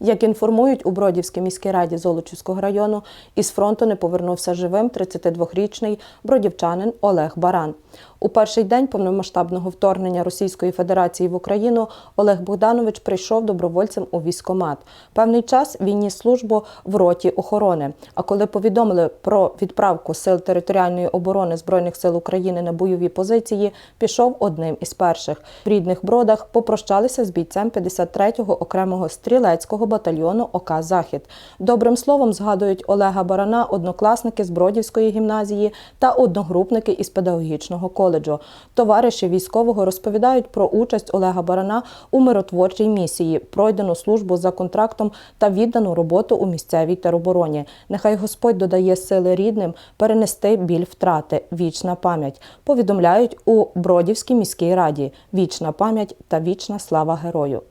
Як інформують у Бродівській міській раді Золочівського району, із фронту не повернувся живим 32-річний бродівчанин Олег Баран. У перший день повномасштабного вторгнення Російської Федерації в Україну Олег Богданович прийшов добровольцем у військкомат. Певний час він ніс службу в роті охорони. А коли повідомили про відправку сил територіальної оборони збройних сил України на бойові позиції, пішов одним із перших. В рідних бродах попрощалися з бійцем 53-го окремого стрілецького батальйону ОК Захід. Добрим словом згадують Олега Барана, однокласники з Бродівської гімназії та одногрупники із педагогічного коледжу. Товариші військового розповідають про участь Олега Барана у миротворчій місії, пройдену службу за контрактом та віддану роботу у місцевій теробороні. Нехай Господь додає сили рідним перенести біль втрати. Вічна пам'ять. Повідомляють у Бродівській міській раді. Вічна пам'ять та вічна слава герою.